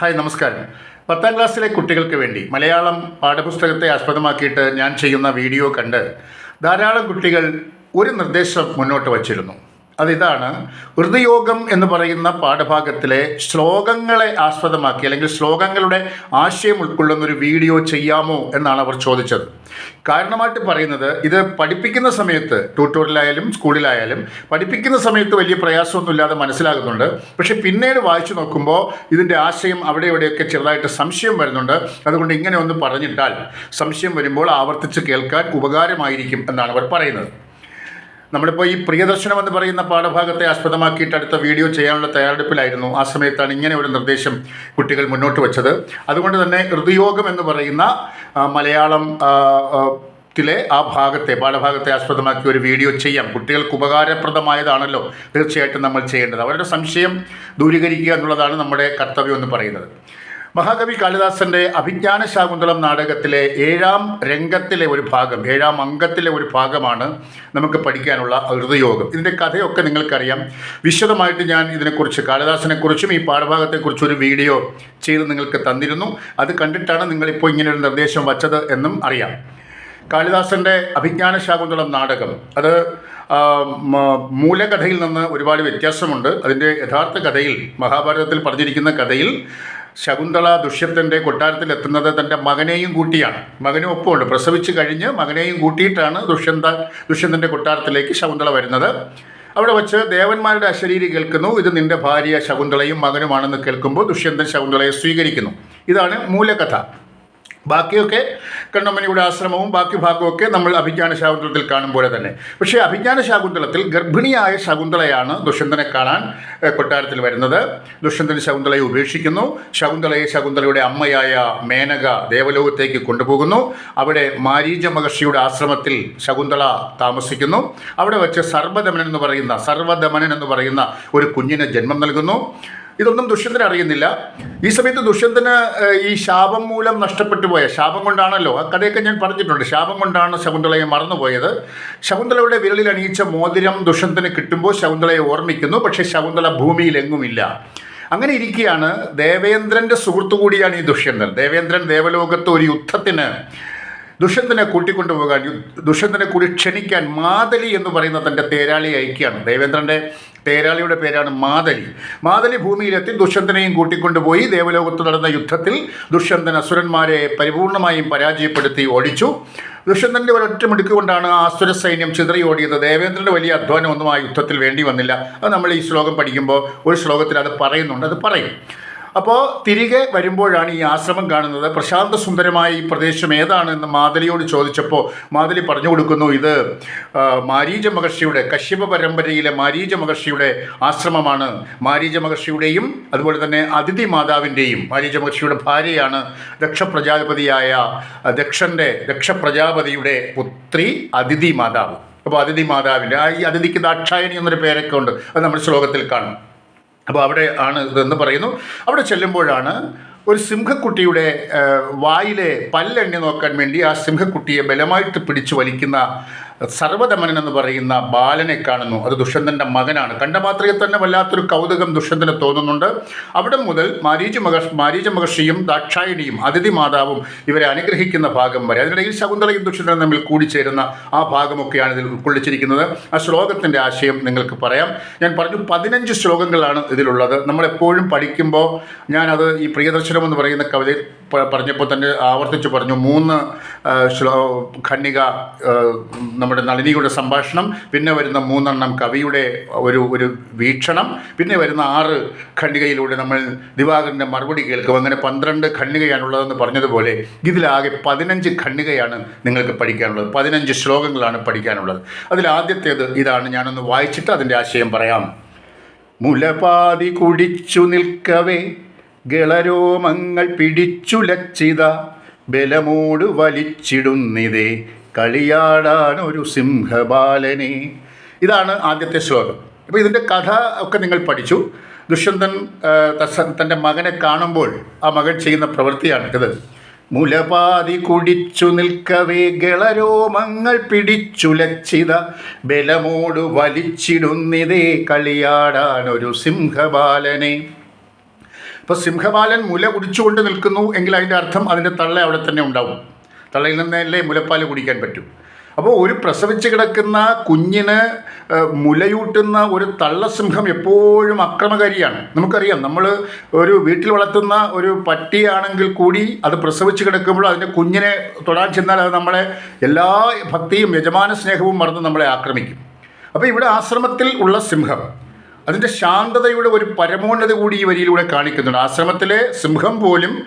Hi നമസ്കാരം. പത്താം ക്ലാസ്സിലെ കുട്ടികൾക്ക് വേണ്ടി മലയാളം പാഠപുസ്തകത്തെ ആസ്പദമാക്കിയിട്ട് ഞാൻ ചെയ്യുന്ന വീഡിയോ കണ്ട് ധാരാളം കുട്ടികൾ ഒരു നിർദ്ദേശം മുന്നോട്ട് വച്ചിരുന്നു. അതിതാണ് ഹൃദയോഗം എന്ന് പറയുന്ന പാഠഭാഗത്തിലെ ശ്ലോകങ്ങളെ ആസ്പദമാക്കി അല്ലെങ്കിൽ ശ്ലോകങ്ങളുടെ ആശയം ഉൾക്കൊള്ളുന്ന ഒരു വീഡിയോ ചെയ്യാമോ എന്നാണ് അവർ ചോദിച്ചത്. കാരണമായിട്ട് പറയുന്നത് ഇത് പഠിപ്പിക്കുന്ന സമയത്ത് ട്യൂട്ടോറിയലായാലും സ്കൂളിലായാലും പഠിപ്പിക്കുന്ന സമയത്ത് വലിയ പ്രയാസമൊന്നുമില്ലാതെ മനസ്സിലാകുന്നുണ്ട്. പക്ഷെ പിന്നീട് വായിച്ചു നോക്കുമ്പോൾ ഇതിന്റെ ആശയം അവിടെ ഇവിടെയൊക്കെ ചെറുതായിട്ട് സംശയം വരുന്നുണ്ട്. അതുകൊണ്ട് ഇങ്ങനെ ഒന്ന് പറഞ്ഞിട്ടാൽ സംശയം വരുമ്പോൾ ആവർത്തിച്ച് കേൾക്കാൻ ഉപകാരമായിരിക്കും എന്നാണ് അവർ പറയുന്നത്. നമ്മളിപ്പോൾ ഈ പ്രിയദർശനം എന്ന് പറയുന്ന പാഠഭാഗത്തെ ആസ്പദമാക്കിയിട്ട് അടുത്ത വീഡിയോ ചെയ്യാനുള്ള തയ്യാറെടുപ്പിലായിരുന്നു. ആ സമയത്താണ് ഇങ്ങനെ ഒരു നിർദ്ദേശം കുട്ടികൾ മുന്നോട്ട് വെച്ചത്. അതുകൊണ്ട് തന്നെ ഹൃദയോഗം എന്ന് പറയുന്ന മലയാളം ത്തിലെ ആ ഭാഗത്തെ പാഠഭാഗത്തെ ആസ്പദമാക്കി ഒരു വീഡിയോ ചെയ്യാം. കുട്ടികൾക്ക് ഉപകാരപ്രദമായതാണല്ലോ തീർച്ചയായിട്ടും നമ്മൾ ചെയ്യേണ്ടത്. അവരുടെ സംശയം ദൂരീകരിക്കുക എന്നുള്ളതാണ് നമ്മുടെ കർത്തവ്യം എന്ന് പറയുന്നത്. മഹാകവി കാളിദാസന്റെ അഭിജ്ഞാന ശാകുന്തളം നാടകത്തിലെ ഏഴാം രംഗത്തിലെ ഒരു ഭാഗം ഏഴാം അംഗത്തിലെ ഒരു ഭാഗമാണ് നമുക്ക് പഠിക്കാനുള്ള ഹൃദയോഗം ഇതിന്റെ കഥയൊക്കെ നിങ്ങൾക്കറിയാം. വിശദമായിട്ട് ഞാൻ ഇതിനെക്കുറിച്ച് കാളിദാസനെക്കുറിച്ചും ഈ പാഠഭാഗത്തെക്കുറിച്ചും ഒരു വീഡിയോ ചെയ്ത് നിങ്ങൾക്ക് തന്നിരുന്നു. അത് കണ്ടിട്ടാണ് നിങ്ങളിപ്പോൾ ഇങ്ങനെ ഒരു നിർദ്ദേശം വച്ചത് എന്നും അറിയാം. കാളിദാസന്റെ അഭിജ്ഞാന ശാകുന്തളം നാടകം അത് മൂലകഥയിൽ നിന്ന് ഒരുപാട് വ്യത്യാസമുണ്ട്. അതിന്റെ യഥാർത്ഥ കഥയിൽ മഹാഭാരതത്തിൽ പറഞ്ഞിരിക്കുന്ന കഥയിൽ ശകുന്തള ദുഷ്യന്തന്റെ കൊട്ടാരത്തിൽ എത്തുന്നത് തന്റെ മകനെയും കൂട്ടിയാണ്. മകനും ഒപ്പമുണ്ട്. പ്രസവിച്ച് കഴിഞ്ഞ് മകനെയും കൂട്ടിയിട്ടാണ് ദുഷ്യന്ത ദുഷ്യന്തന്റെ കൊട്ടാരത്തിലേക്ക് ശകുന്തള വരുന്നത്. അവിടെ വച്ച് ദേവന്മാരുടെ അശരീരി കേൾക്കുന്നു. ഇത് നിന്റെ ഭാര്യ ശകുന്തളയും മകനുമാണെന്ന് കേൾക്കുമ്പോൾ ദുഷ്യന്തൻ ശകുന്തളയെ സ്വീകരിക്കുന്നു. ഇതാണ് മൂലകഥ. ബാക്കിയൊക്കെ കണ്ണമ്മനിയുടെ ആശ്രമവും ബാക്കി ഭാഗമൊക്കെ നമ്മൾ അഭിജ്ഞാന ശാകുന്തളത്തിൽ കാണും പോലെ തന്നെ. പക്ഷേ അഭിജ്ഞാന ശാകുന്തളത്തിൽ ഗർഭിണിയായ ശകുന്തളയാണ് ദുഷ്യന്തനെ കാണാൻ കൊട്ടാരത്തിൽ വരുന്നത്. ദുഷ്യന്തൻ ശകുന്തളയെ ഉപേക്ഷിക്കുന്നു. ശകുന്തളയെ ശകുന്തളയുടെ അമ്മയായ മേനക ദേവലോകത്തേക്ക് കൊണ്ടുപോകുന്നു. അവിടെ മാരീജ മഹർഷിയുടെ ആശ്രമത്തിൽ ശകുന്തള താമസിക്കുന്നു. അവിടെ വെച്ച് സർവദമനൻ എന്ന് പറയുന്ന സർവദമനൻ എന്ന് പറയുന്ന ഒരു കുഞ്ഞിന് ജന്മം നൽകുന്നു. ഇതൊന്നും ദുഷ്യന്തന് അറിയുന്നില്ല. ഈ സമയത്ത് ദുഷ്യന്തന് ഈ ശാപം മൂലം നഷ്ടപ്പെട്ടു പോയ ശാപം കൊണ്ടാണല്ലോ ആ കഥയൊക്കെ ഞാൻ പറഞ്ഞിട്ടുണ്ട്. ശാപം കൊണ്ടാണ് ശകുന്തളയെ മറന്നുപോയത്. ശകുന്തളയുടെ വിരലിൽ അണിയിച്ച മോതിരം ദുഷ്യന്തന് കിട്ടുമ്പോൾ ശകുന്തളയെ ഓർമ്മിക്കുന്നു. പക്ഷേ ശകുന്തള ഭൂമിയിലെങ്ങുമില്ല. അങ്ങനെ ഇരിക്കുകയാണ്. ദേവേന്ദ്രന്റെ സുഹൃത്തു കൂടിയാണ് ഈ ദുഷ്യന്തൻ. ദേവേന്ദ്രൻ ദേവലോകത്ത് ഒരു യുദ്ധത്തിന് ദുഷ്യന്തനെ കൂട്ടിക്കൊണ്ടുപോകാൻ ദുഷ്യന്തനെ കൂടി ക്ഷണിക്കാൻ മാതലി എന്ന് പറയുന്ന തന്റെ തേരാളി അയക്കുകയാണ്. ദേവേന്ദ്രന്റെ തേരാളിയുടെ പേരാണ് മാതലി. മാതലി ഭൂമിയിലെത്തി ദുഷ്യന്തനെയും കൂട്ടിക്കൊണ്ടുപോയി ദേവലോകത്ത് നടന്ന യുദ്ധത്തിൽ ദുഷ്യന്തൻ അസുരന്മാരെ പരിപൂർണമായും പരാജയപ്പെടുത്തി ഓടിച്ചു. ദുഷ്യന്തന്റെ ഒരൊറ്റ മിടുക്ക് ആ അസുര സൈന്യം ചിതറി ഓടിയത് ദേവേന്ദ്രന്റെ വലിയ അധ്വാനം ഒന്നും ആ യുദ്ധത്തിൽ വേണ്ടി വന്നില്ല. അത് നമ്മൾ ഈ ശ്ലോകം പഠിക്കുമ്പോൾ ഒരു ശ്ലോകത്തിൽ അത് പറയുന്നുണ്ട്. അത് പറയും. അപ്പോൾ തിരികെ വരുമ്പോഴാണ് ഈ ആശ്രമം കാണുന്നത്. പ്രശാന്ത സുന്ദരമായ ഈ പ്രദേശം ഏതാണ് എന്ന് മാതലിയോട് ചോദിച്ചപ്പോൾ മാതലി പറഞ്ഞു കൊടുക്കുന്നു ഇത് മാരീജ മഹർഷിയുടെ കശ്യപ പരമ്പരയിലെ മാരീജ മഹർഷിയുടെ ആശ്രമമാണ്. മാരീജ മഹർഷിയുടെയും അതുപോലെ തന്നെ അതിഥി മാതാവിന്റെയും മാരീജ മഹർഷിയുടെ ഭാര്യയാണ് ദക്ഷ പ്രജാപതിയായ ആ, ദക്ഷന്റെ ദക്ഷ പ്രജാപതിയുടെ പുത്രി അതിഥി മാതാവ്. അപ്പോൾ അതിഥി മാതാവിന്റെ ആ ഈ അതിഥിക്ക് ദാക്ഷായണി എന്നൊരു പേരൊക്കെ ഉണ്ട്. അത് നമ്മുടെ ശ്ലോകത്തിൽ കാണും. അപ്പോൾ അവിടെ ആണ് ഇതെന്ന് പറയുന്നു. അവിടെ ചെല്ലുമ്പോഴാണ് ഒരു സിംഹക്കുട്ടിയുടെ വായിലെ പല്ലെണ്ണി നോക്കാൻ വേണ്ടി ആ സിംഹക്കുട്ടിയെ ബലമായിട്ട് പിടിച്ചു വലിക്കുന്ന സർവദമനൻ എന്ന് പറയുന്ന ബാലനെ കാണുന്നു. അത് ദുഷ്യന്തന്റെ മകനാണ്. കണ്ട മാത്രയിൽ തന്നെ വല്ലാത്തൊരു കൗതുകം ദുഷ്യന്തന് തോന്നുന്നുണ്ട്. അവിടെ മുതൽ മാരീച മഹർഷി മാരീച മഹർഷിയും ദാക്ഷായണിയും അതിഥി മാതാവും ഇവരെ അനുഗ്രഹിക്കുന്ന ഭാഗം വരെ. അതിനിടയിൽ ശകുന്തളയും ദുഷ്യന്തനും തമ്മിൽ കൂടിച്ചേരുന്ന ആ ഭാഗമൊക്കെയാണ് ഇതിൽ ഉൾക്കൊള്ളിച്ചിരിക്കുന്നത്. ആ ശ്ലോകത്തിന്റെ ആശയം നിങ്ങൾക്ക് പറയാം. ഞാൻ പറഞ്ഞു പതിനഞ്ച് ശ്ലോകങ്ങളാണ് ഇതിലുള്ളത്. നമ്മളെപ്പോഴും പഠിക്കുമ്പോൾ ഞാനത് ഈ പ്രിയദർശനം എന്ന് പറയുന്ന കവിതയിൽ പറഞ്ഞപ്പോൾ തന്നെ ആവർത്തിച്ച് പറഞ്ഞു മൂന്ന് ശ്ലോ ഖണ്ണിക നമ്മുടെ നളിനിയുടെ സംഭാഷണം പിന്നെ വരുന്ന മൂന്നെണ്ണം കവിയുടെ ഒരു ഒരു വീക്ഷണം പിന്നെ വരുന്ന ആറ് ഖണ്ഡികയിലൂടെ നമ്മൾ ദിവാകരന്റെ മറുപടി കേൾക്കും. അങ്ങനെ പന്ത്രണ്ട് ഖണ്ഡികയാണുള്ളതെന്ന് പറഞ്ഞതുപോലെ ഇതിലാകെ പതിനഞ്ച് ഖണ്ഡികയാണ് നിങ്ങൾക്ക് പഠിക്കാനുള്ളത്. പതിനഞ്ച് ശ്ലോകങ്ങളാണ് പഠിക്കാനുള്ളത്. അതിൽ ആദ്യത്തേത് ഇതാണ്. ഞാനൊന്ന് വായിച്ചിട്ട് അതിന്റെ ആശയം പറയാം. മുലപാതി കുടിച്ചു നിൽക്കവേ ഗളരോമങ്ങൾ പിടിച്ചുലച്ചിത ബലമോട് വലിച്ചിടുന്നിതേ കളിയാടാനൊരു സിംഹബാലനെ. ഇതാണ് ആദ്യത്തെ ശ്ലോകം. അപ്പോൾ ഇതിന്റെ കഥ ഒക്കെ നിങ്ങൾ പഠിച്ചു. ദുഷ്യന്തൻ തന്റെ മകനെ കാണുമ്പോൾ ആ മകൻ ചെയ്യുന്ന പ്രവൃത്തിയാണ് ഇത് മുലപാതി കുടിച്ചു നിൽക്കവേ ഗളരോമങ്ങൾ പിടിച്ചുലച്ചിത ബലമോട് വലിച്ചിടുന്നിതേ കളിയാടാനൊരു സിംഹബാലനെ. ഇപ്പോൾ സിംഹബാലൻ മുല കുടിച്ചുകൊണ്ട് നിൽക്കുന്നു എങ്കിൽ അതിന്റെ അർത്ഥം അതിന്റെ തള്ള അവിടെ തന്നെ ഉണ്ടാവും. തള്ളയിൽ നിന്നല്ലേ മുലപ്പാൽ കുടിക്കാൻ പറ്റും. അപ്പോൾ ഒരു പ്രസവിച്ച് കിടക്കുന്ന കുഞ്ഞിന് മുലയൂട്ടുന്ന ഒരു തള്ളസിംഹം എപ്പോഴും അക്രമകാരിയാണ്. നമുക്കറിയാം നമ്മൾ ഒരു വീട്ടിൽ വളർത്തുന്ന ഒരു പട്ടിയാണെങ്കിൽ കൂടി അത് പ്രസവിച്ച് കിടക്കുമ്പോൾ അതിന്റെ കുഞ്ഞിനെ തൊടാൻ ചെന്നാൽ അത് നമ്മളെ എല്ലാ ഭക്തിയും യജമാന സ്നേഹവും മറന്ന് നമ്മളെ ആക്രമിക്കും. അപ്പോൾ ഇവിടെ ആശ്രമത്തിൽ ഉള്ള സിംഹം അതിന്റെ ശാന്തതയുടെ ഒരു പരമോന്നത കൂടി ഈ വരിയിലൂടെ കാണിക്കുന്നുണ്ട്. ആശ്രമത്തിലെ സിംഹം പോലും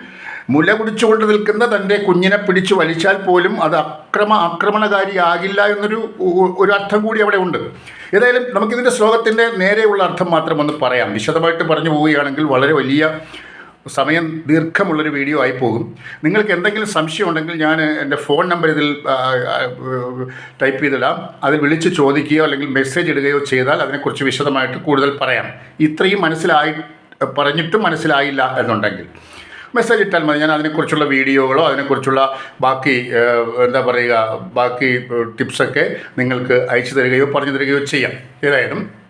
മുല കുടിച്ചുകൊണ്ട് നിൽക്കുന്ന തന്റെ കുഞ്ഞിനെ പിടിച്ചു വലിച്ചാൽ പോലും അത് അക്രമ ആക്രമണകാരിയാകില്ല എന്നൊരു ഉ- ഒരു അർത്ഥം കൂടി അവിടെ ഉണ്ട്. ഏതായാലും നമുക്കിതിന്റെ ശ്ലോകത്തിന്റെ നേരെയുള്ള അർത്ഥം മാത്രം ഒന്ന് പറയാം. വിശദമായിട്ട് പറഞ്ഞു പോവുകയാണെങ്കിൽ വളരെ വലിയ സമയം ദീർഘമുള്ളൊരു വീഡിയോ ആയി പോകും. നിങ്ങൾക്ക് എന്തെങ്കിലും സംശയം ഉണ്ടെങ്കിൽ ഞാൻ എന്റെ ഫോൺ നമ്പർ ഇതിൽ ടൈപ്പ് ചെയ്തിടാം. അതിൽ വിളിച്ച് ചോദിക്കുകയോ അല്ലെങ്കിൽ മെസ്സേജ് ഇടുകയോ ചെയ്താൽ അതിനെക്കുറിച്ച് വിശദമായിട്ട് കൂടുതൽ പറയാം. ഇത്രയും മനസ്സിലായി പറഞ്ഞിട്ടും മനസ്സിലായില്ല എന്നുണ്ടെങ്കിൽ. മെസ്സേജ് ഇട്ടാൽ മതി. ഞാൻ അതിനെക്കുറിച്ചുള്ള വീഡിയോകളോ അതിനെക്കുറിച്ചുള്ള ബാക്കി എന്താ പറയുക ബാക്കി ടിപ്സൊക്കെ നിങ്ങൾക്ക് അയച്ചു തരികയോ പറഞ്ഞു തരികയോ ചെയ്യാം. ഏതായാലും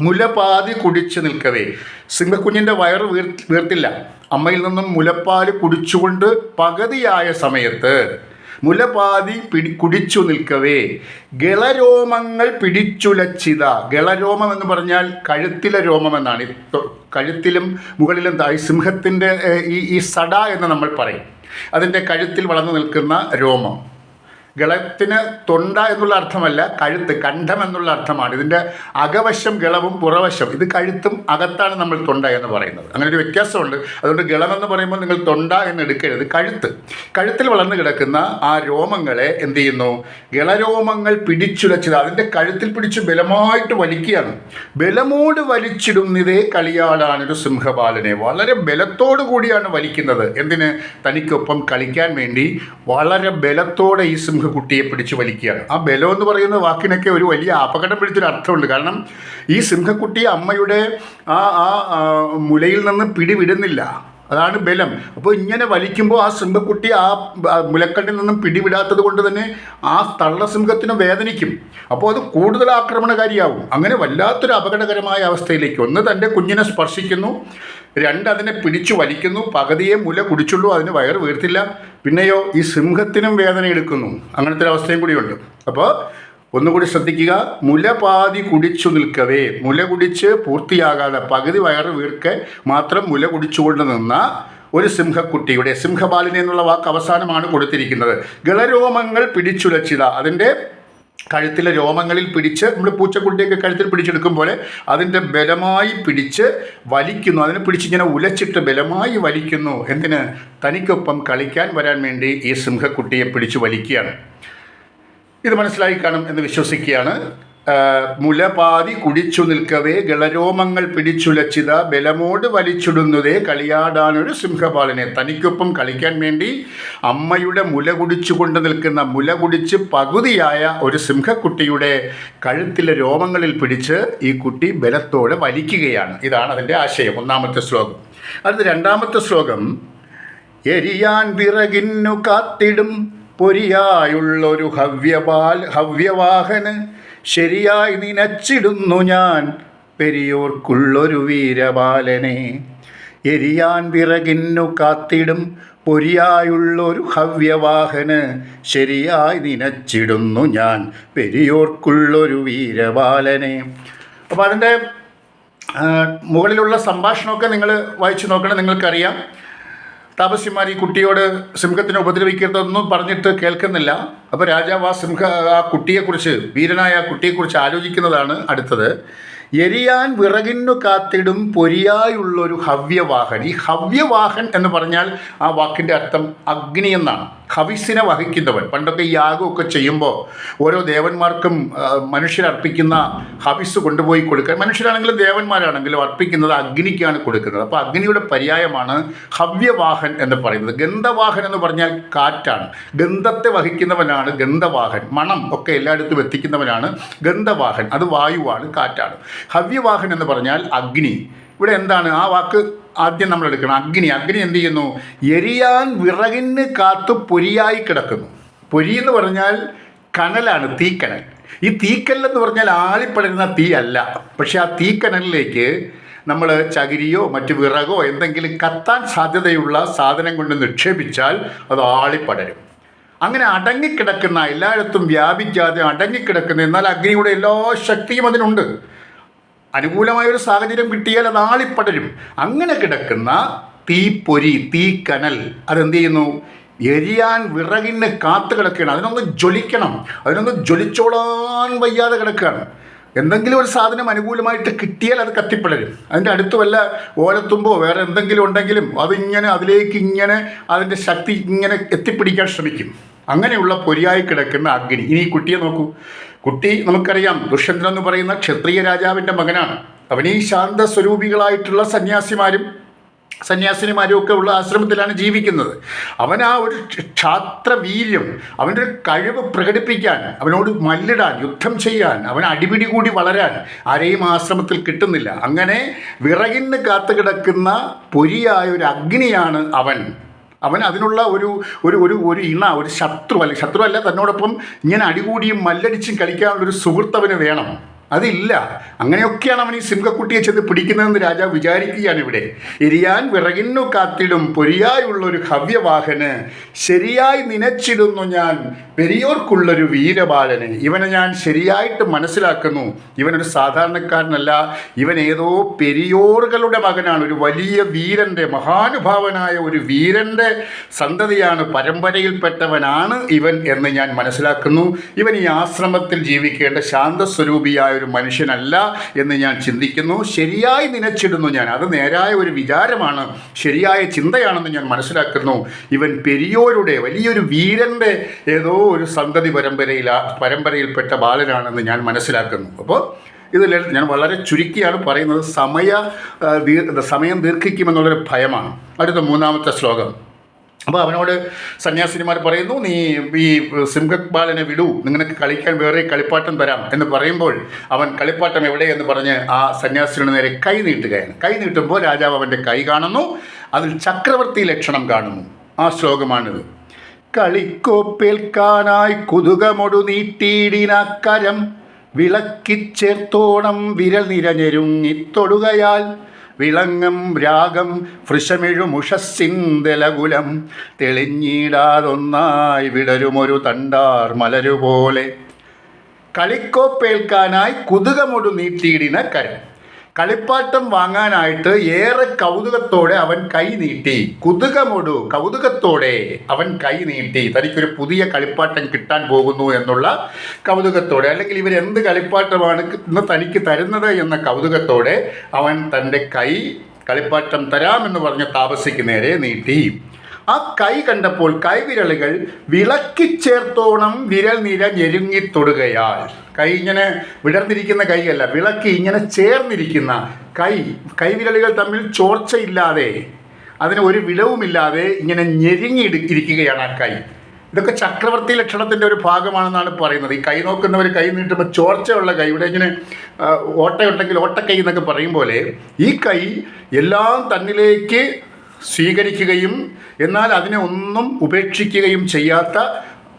മുലപാതി കുടിച്ച് നിൽക്കവേ. സിംഹക്കുഞ്ഞിന്റെ വയറ് വീർ വീർത്തില്ല. അമ്മയിൽ നിന്നും മുലപ്പാൽ കുടിച്ചുകൊണ്ട് പകുതിയായ സമയത്ത് മുലപാതി പിടി കുടിച്ചു നിൽക്കവേ. ഗളരോമങ്ങൾ പിടിച്ചുലച്ചിത. ഗളരോമം എന്ന് പറഞ്ഞാൽ കഴുത്തിലെ രോമം എന്നാണ് കഴുത്തിലും മുകളിലും താഴെ സിംഹത്തിന്റെ ഈ ഈ സട എന്ന് നമ്മൾ പറയും. അതിന്റെ കഴുത്തിൽ വളർന്നു നിൽക്കുന്ന രോമം. ഗളത്തിന് തൊണ്ട എന്നുള്ള അർത്ഥമല്ല കഴുത്ത് കണ്ഠം എന്നുള്ള അർത്ഥമാണ്. ഇതിന്റെ അകവശം ഗളവും പുറവശം ഇത് കഴുത്തും അകത്താണ് നമ്മൾ തൊണ്ട എന്ന് പറയുന്നത്. അങ്ങനെ ഒരു വ്യത്യാസമുണ്ട്. അതുകൊണ്ട് ഗളം എന്ന് പറയുമ്പോൾ നിങ്ങൾ തൊണ്ട എന്ന് എടുക്കരുത് കഴുത്ത്. കഴുത്തിൽ വളർന്നു കിടക്കുന്ന ആ രോമങ്ങളെ എന്ത് ചെയ്യുന്നു? ഗളരോമങ്ങൾ പിടിച്ചുലച്ചത് അതിന്റെ കഴുത്തിൽ പിടിച്ച് ബലമായിട്ട് വലിക്കുകയാണ്. ബലമോട് വലിച്ചിടുന്നതേ കളിയാളാണ് ഒരു സിംഹപാലനെ വളരെ ബലത്തോടു കൂടിയാണ് വലിക്കുന്നത്. എന്തിന്? തനിക്കൊപ്പം കളിക്കാൻ വേണ്ടി വളരെ ബലത്തോടെ ഈ സിംഹക്കുട്ടിയെ പിടിച്ച് വലിക്കുകയാണ്. ആ ബലോ എന്ന് പറയുന്ന വാക്കിനൊക്കെ ഒരു വലിയ അപകടം പിടിച്ചൊരു അർത്ഥമുണ്ട് കാരണം ഈ സിംഹക്കുട്ടി അമ്മയുടെ ആ ആ മുലയിൽ നിന്ന് പിടിവിടുന്നില്ല. അതാണ് ബലം. അപ്പോൾ ഇങ്ങനെ വലിക്കുമ്പോൾ ആ സിംഹക്കുട്ടി ആ മുലക്കണ്ണിൽ നിന്നും പിടിവിടാത്തത് കൊണ്ട് തന്നെ ആ തള്ളസിംഹത്തിന് വേദനിക്കും. അപ്പോൾ അത് കൂടുതൽ ആക്രമണകാരിയാവും. അങ്ങനെ വല്ലാത്തൊരു അപകടകരമായ അവസ്ഥയിലേക്ക് ഒന്ന് തന്റെ കുഞ്ഞിനെ സ്പർശിക്കുന്നു. രണ്ട് അതിനെ പിടിച്ചു വലിക്കുന്നു പകുതിയെ മുല കുടിച്ചുള്ളൂ അതിന് വയറ് വീർത്തില്ല. പിന്നെയോ ഈ സിംഹത്തിനും വേദന എടുക്കുന്നു. അങ്ങനത്തെ ഒരു അവസ്ഥയും കൂടിയുണ്ട്. അപ്പോൾ ഒന്നുകൂടി ശ്രദ്ധിക്കുക മുല പാതി കുടിച്ചു നിൽക്കവേ. മുല കുടിച്ച് പൂർത്തിയാകാതെ പകുതി വയറ് വീർക്കെ മാത്രം മുല കുടിച്ചുകൊണ്ട് നിന്ന ഒരു സിംഹക്കുട്ടിയുടെ സിംഹപാലിനെ എന്നുള്ള വാക്ക് അവസാനമാണ് കൊടുത്തിരിക്കുന്നത്. ഗളരോമങ്ങൾ പിടിച്ചുലച്ചിത. അതിന്റെ കഴുത്തിലെ രോമങ്ങളിൽ പിടിച്ച് നമ്മൾ പൂച്ചക്കുട്ടിയൊക്കെ കഴുത്തിൽ പിടിച്ചെടുക്കും പോലെ അതിന്റെ ബലമായി പിടിച്ച് വലിക്കുന്നു. അതിനെ പിടിച്ചിങ്ങനെ ഉലച്ചിട്ട് ബലമായി വലിക്കുന്നു. എന്തിന്? തനിക്കൊപ്പം കളിക്കാൻ വരാൻ വേണ്ടി ഈ സിംഹക്കുട്ടിയെ പിടിച്ച് വലിക്കുകയാണ്. ഇത് മനസ്സിലായി കാണും എന്ന് വിശ്വസിക്കുകയാണ്. മുലപാതി കുടിച്ചു നിൽക്കവേ ഗളരോമങ്ങൾ പിടിച്ചുലച്ചിത ബലമോട് വലിച്ചിടുന്നതേ കളിയാടാനൊരു സിംഹപാലനെ. തനിക്കൊപ്പം കളിക്കാൻ വേണ്ടി അമ്മയുടെ മുല കുടിച്ചു കൊണ്ട് നിൽക്കുന്ന മുല കുടിച്ച് പകുതിയായ ഒരു സിംഹക്കുട്ടിയുടെ കഴുത്തിലെ രോമങ്ങളിൽ പിടിച്ച് ഈ കുട്ടി ബലത്തോടെ വലിക്കുകയാണ്. ഇതാണ് അതിന്റെ ആശയം ഒന്നാമത്തെ ശ്ലോകം. അടുത്ത രണ്ടാമത്തെ ശ്ലോകം. എരിയാൻ വിറകിന്നു കാത്തിടും പൊരിയായുള്ളൊരു ഹവ്യപാൽ ഹവ്യവാഹന് ശരിയായി നിനച്ചിടുന്നു ഞാൻ പെരിയോർക്കുള്ളൊരു വീരബാലനെ. എരിയാൻ വിറകിന്നു കാത്തിടും പൊരിയായുള്ളൊരു ഹവ്യവാഹന് ശരിയായി നിനച്ചിടുന്നു ഞാൻ പെരിയോർക്കുള്ളൊരു വീരബാലനെ. അപ്പോൾ അതിന്റെ മുകളിലുള്ള സംഭാഷണമൊക്കെ നിങ്ങൾ വായിച്ചു നോക്കണം നിങ്ങൾക്കറിയാം. താപസ്യന്മാർ ഈ കുട്ടിയോട് സിംഹത്തിനെ ഉപദ്രവിക്കരുതെന്നും പറഞ്ഞിട്ട് കേൾക്കുന്നില്ല. അപ്പോൾ രാജാവ് ആ സിംഹ ആ കുട്ടിയെക്കുറിച്ച് വീരനായ ആ കുട്ടിയെക്കുറിച്ച് ആലോചിക്കുന്നതാണ് അടുത്തത്. എരിയാൻ വിറകിന്നു കാത്തിടും പൊരിയായുള്ളൊരു ഹവ്യവാഹൻ. ഈ ഹവ്യവാഹൻ എന്ന് പറഞ്ഞാൽ ആ വാക്കിന്റെ അർത്ഥം അഗ്നി എന്നാണ്. ഹവിസിനെ വഹിക്കുന്നവൻ. പണ്ടൊക്കെ ഈ യാഗമൊക്കെ ചെയ്യുമ്പോൾ ഓരോ ദേവന്മാർക്കും മനുഷ്യരർപ്പിക്കുന്ന ഹവിസ് കൊണ്ടുപോയി കൊടുക്കാൻ. മനുഷ്യരാണെങ്കിലും ദേവന്മാരാണെങ്കിലും അർപ്പിക്കുന്നത് അഗ്നിക്കാണ് കൊടുക്കുന്നത്. അപ്പോൾ അഗ്നിയുടെ പര്യായമാണ് ഹവ്യവാഹൻ എന്ന് പറയുന്നത്. ഗന്ധവാഹൻ എന്ന് പറഞ്ഞാൽ കാറ്റാണ്. ഗന്ധത്തെ വഹിക്കുന്നവനാണ് ഗന്ധവാഹൻ. മണം ഒക്കെ എല്ലായിടത്തും എത്തിക്കുന്നവനാണ് ഗന്ധവാഹൻ. അത് വായുവാണ് കാറ്റാണ്. ഹവ്യവാഹൻ എന്ന് പറഞ്ഞാൽ അഗ്നി. ഇവിടെ എന്താണ്? ആ വാക്ക് ആദ്യം നമ്മൾ എടുക്കണം. അഗ്നി. അഗ്നി എന്ത് ചെയ്യുന്നു? എരിയാൻ വിറകിന് കാത്തു പൊരിയായി കിടക്കുന്നു. പൊരി എന്ന് പറഞ്ഞാൽ കനലാണ് തീക്കനൽ. ഈ തീക്കനലെന്ന് പറഞ്ഞാൽ ആളിപ്പടരുന്ന തീ അല്ല പക്ഷെ ആ തീക്കനലിലേക്ക് നമ്മൾ ചകിരിയോ മറ്റു വിറകോ എന്തെങ്കിലും കത്താൻ സാധ്യതയുള്ള സാധനം കൊണ്ട് നിക്ഷേപിച്ചാൽ അത് ആളിപ്പടരും. അങ്ങനെ അടങ്ങിക്കിടക്കുന്ന എല്ലായിടത്തും വ്യാപിക്കാതെ അടങ്ങിക്കിടക്കുന്ന എന്നാൽ അഗ്നിയുടെ എല്ലാ ശക്തിയും അതിനുണ്ട്. അനുകൂലമായ ഒരു സാഹചര്യം കിട്ടിയാൽ അത് ആളിപ്പടരും. അങ്ങനെ കിടക്കുന്ന തീപ്പൊരി തീക്കനൽ അതെന്ത് ചെയ്യുന്നു? എരിയാൻ വിറകിന് കാത്തു കിടക്കുകയാണ്. അതിനൊന്ന് ജ്വലിക്കണം. അതിനൊന്ന് ജ്വലിച്ചോളാൻ വയ്യാതെ കിടക്കുകയാണ്. എന്തെങ്കിലും ഒരു സാധനം അനുകൂലമായിട്ട് കിട്ടിയാൽ അത് കത്തിപ്പടരും. അതിന്റെ അടുത്ത് വല്ല ഓലത്തുമ്പോ വേറെ എന്തെങ്കിലും ഉണ്ടെങ്കിലും അതിങ്ങനെ അതിലേക്ക് ഇങ്ങനെ അതിന്റെ ശക്തി ഇങ്ങനെ എത്തിപ്പിടിക്കാൻ ശ്രമിക്കും. അങ്ങനെയുള്ള പൊരിയായി കിടക്കുന്ന അഗ്നി. ഇനി ഈ കുട്ടിയെ നോക്കൂ. കുട്ടി നമുക്കറിയാം ദുഷ്യന്തൻ എന്ന് പറയുന്ന ക്ഷത്രിയ രാജാവിന്റെ മകനാണ്. അവൻ ഈ ശാന്ത സ്വരൂപികളായിട്ടുള്ള സന്യാസിമാരും സന്യാസിനിമാരും ഒക്കെ ഉള്ള ആശ്രമത്തിലാണ് ജീവിക്കുന്നത്. അവൻ ആ ഒരു ക്ഷാത്രവീര്യം അവന്റെ ഒരു കഴിവ് പ്രകടിപ്പിക്കാൻ അവനോട് മല്ലിടാൻ യുദ്ധം ചെയ്യാൻ അവൻ അടിപിടി കൂടി വളരാൻ ആരെയും ആശ്രമത്തിൽ കിട്ടുന്നില്ല. അങ്ങനെ വിറകിന് കാത്തു കിടക്കുന്ന പൊരിയായ ഒരു അഗ്നിയാണ് അവൻ. അവൻ അതിനുള്ള ഒരു ഒരു ഒരു ഒരു ഇണ ഒരു ശത്രു അല്ല ശത്രു തന്നോടൊപ്പം ഇങ്ങനെ അടികൂടിയും മല്ലടിച്ചും കളിക്കാനുള്ളൊരു സുഹൃത്ത് അവന് വേണം. അതില്ല. അങ്ങനെയൊക്കെയാണ് അവൻ ഈ സിംഹക്കുട്ടിയെ ചെന്ന് പിടിക്കുന്നതെന്ന് രാജാവ് വിചാരിക്കുകയാണ് ഇവിടെ. എരിയാൻ വിറകിന്നു കാത്തിടും പൊരിയായുള്ള ഒരു ഹവ്യവാഹന്. ശരിയായി നനച്ചിടുന്നു ഞാൻ പെരിയോർക്കുള്ളൊരു വീരബാലന്. ഇവനെ ഞാൻ ശരിയായിട്ട് മനസ്സിലാക്കുന്നു. ഇവനൊരു സാധാരണക്കാരനല്ല. ഇവൻ ഏതോ പെരിയോറുകളുടെ മകനാണ്. ഒരു വലിയ വീരന്റെ മഹാനുഭാവനായ ഒരു വീരന്റെ സന്തതിയാണ് പരമ്പരയിൽപ്പെട്ടവനാണ് ഇവൻ എന്ന് ഞാൻ മനസ്സിലാക്കുന്നു. ഇവൻ ഈ ആശ്രമത്തിൽ ജീവിക്കേണ്ട ശാന്തസ്വരൂപിയായ ഒരു മനുഷ്യനല്ല എന്ന് ഞാൻ ചിന്തിക്കുന്നു. ശരിയായി നിലച്ചിടുന്നു ഞാൻ. അത് നേരായ ഒരു വിചാരമാണ്. ശരിയായ ചിന്തയാണെന്ന് ഞാൻ മനസ്സിലാക്കുന്നു. ഇവൻ പെരിയോരുടെ വലിയൊരു വീരന്റെ ഏതോ ഒരു സന്തതി പരമ്പരയിൽ പരമ്പരയിൽപ്പെട്ട ബാലനാണെന്ന് ഞാൻ മനസ്സിലാക്കുന്നു. അപ്പോൾ ഇതിൽ ഞാൻ വളരെ ചുരുക്കിയാണ് പറയുന്നത്. സമയ സമയം ദീർഘിക്കുമെന്നുള്ളൊരു ഭയമാണ്. അടുത്ത മൂന്നാമത്തെ ശ്ലോകം. അപ്പോൾ അവനോട് സന്യാസിനിമാർ പറയുന്നു നീ ഈ സിംഹബാലനെ വിടൂ. നിങ്ങൾക്ക് കളിക്കാൻ വേറെ കളിപ്പാട്ടം തരാം. എന്ന് പറയുമ്പോൾ അവൻ കളിപ്പാട്ടം എവിടെയെന്ന് പറഞ്ഞ് ആ സന്യാസിയുടെ നേരെ കൈ നീട്ടുകയാണ്. കൈ നീട്ടുമ്പോൾ രാജാവ് അവന്റെ കൈ കാണുന്നു അതിൽ ചക്രവർത്തി ലക്ഷണം കാണുന്നു. ആ ശ്ലോകമാണിത്. കളിക്കോപ്പേൽക്കാനായി കുതുകമൊടു നീട്ടിയിടിനക്കരം വിളക്കിച്ചേർത്തോണം വിരൽ നിരഞ്ഞെരുങ്ങിത്തൊടുകയാൽ വിളങ്ങം രാഗം വൃഷമെഴുമുഷസ്സിന്തലകുലം തെളിഞ്ഞിടാതൊന്നായി വിടരുമൊരു തണ്ടാർ മലരുപോലെ. കളിക്കോപ്പേൽക്കാനായി കുതുകമൊടു നീട്ടിയിടിന കരം. കളിപ്പാട്ടം വാങ്ങാനായിട്ട് ഏറെ കൗതുകത്തോടെ അവൻ കൈ നീട്ടി. കുതുകമൊടു കൗതുകത്തോടെ അവൻ കൈ നീട്ടി. തനിക്കൊരു പുതിയ കളിപ്പാട്ടം കിട്ടാൻ പോകുന്നു എന്നുള്ള കൗതുകത്തോടെ അല്ലെങ്കിൽ ഇവർ എന്ത് കളിപ്പാട്ടമാണ് ഇന്ന് തനിക്ക് തരുന്നത് എന്ന കൗതുകത്തോടെ അവൻ തന്റെ കൈ കളിപ്പാട്ടം തരാമെന്ന് പറഞ്ഞ താപസിക്ക് നേരെ നീട്ടി. ആ കൈ കണ്ടപ്പോൾ കൈവിരലുകൾ വിളക്കിച്ചേർത്തോണം വിരൽ നിര ഞെരുങ്ങി തൊടുകയാൽ. കൈ ഇങ്ങനെ വിടർന്നിരിക്കുന്ന കൈയല്ല വിളക്ക് ഇങ്ങനെ ചേർന്നിരിക്കുന്ന കൈ. കൈവിരലുകൾ തമ്മിൽ ചോർച്ചയില്ലാതെ അതിന് ഒരു വിടവുമില്ലാതെ ഇങ്ങനെ ഞെരുങ്ങി ഇരിക്കുകയാണ് ആ കൈ. ഇതൊക്കെ ചക്രവർത്തി ലക്ഷണത്തിന്റെ ഒരു ഭാഗമാണെന്നാണ് പറയുന്നത്. ഈ കൈ നോക്കുന്നവർ കൈ നീട്ടുമ്പോൾ ചോർച്ചയുള്ള കൈ. ഇവിടെ ഇങ്ങനെ ഓട്ടയുണ്ടെങ്കിൽ ഓട്ടക്കൈ എന്നൊക്കെ പറയും പോലെ ഈ കൈ എല്ലാം തന്നിലേക്ക് സ്വീകരിക്കുകയും എന്നാൽ അതിനെ ഒന്നും ഉപേക്ഷിക്കുകയും ചെയ്യാത്ത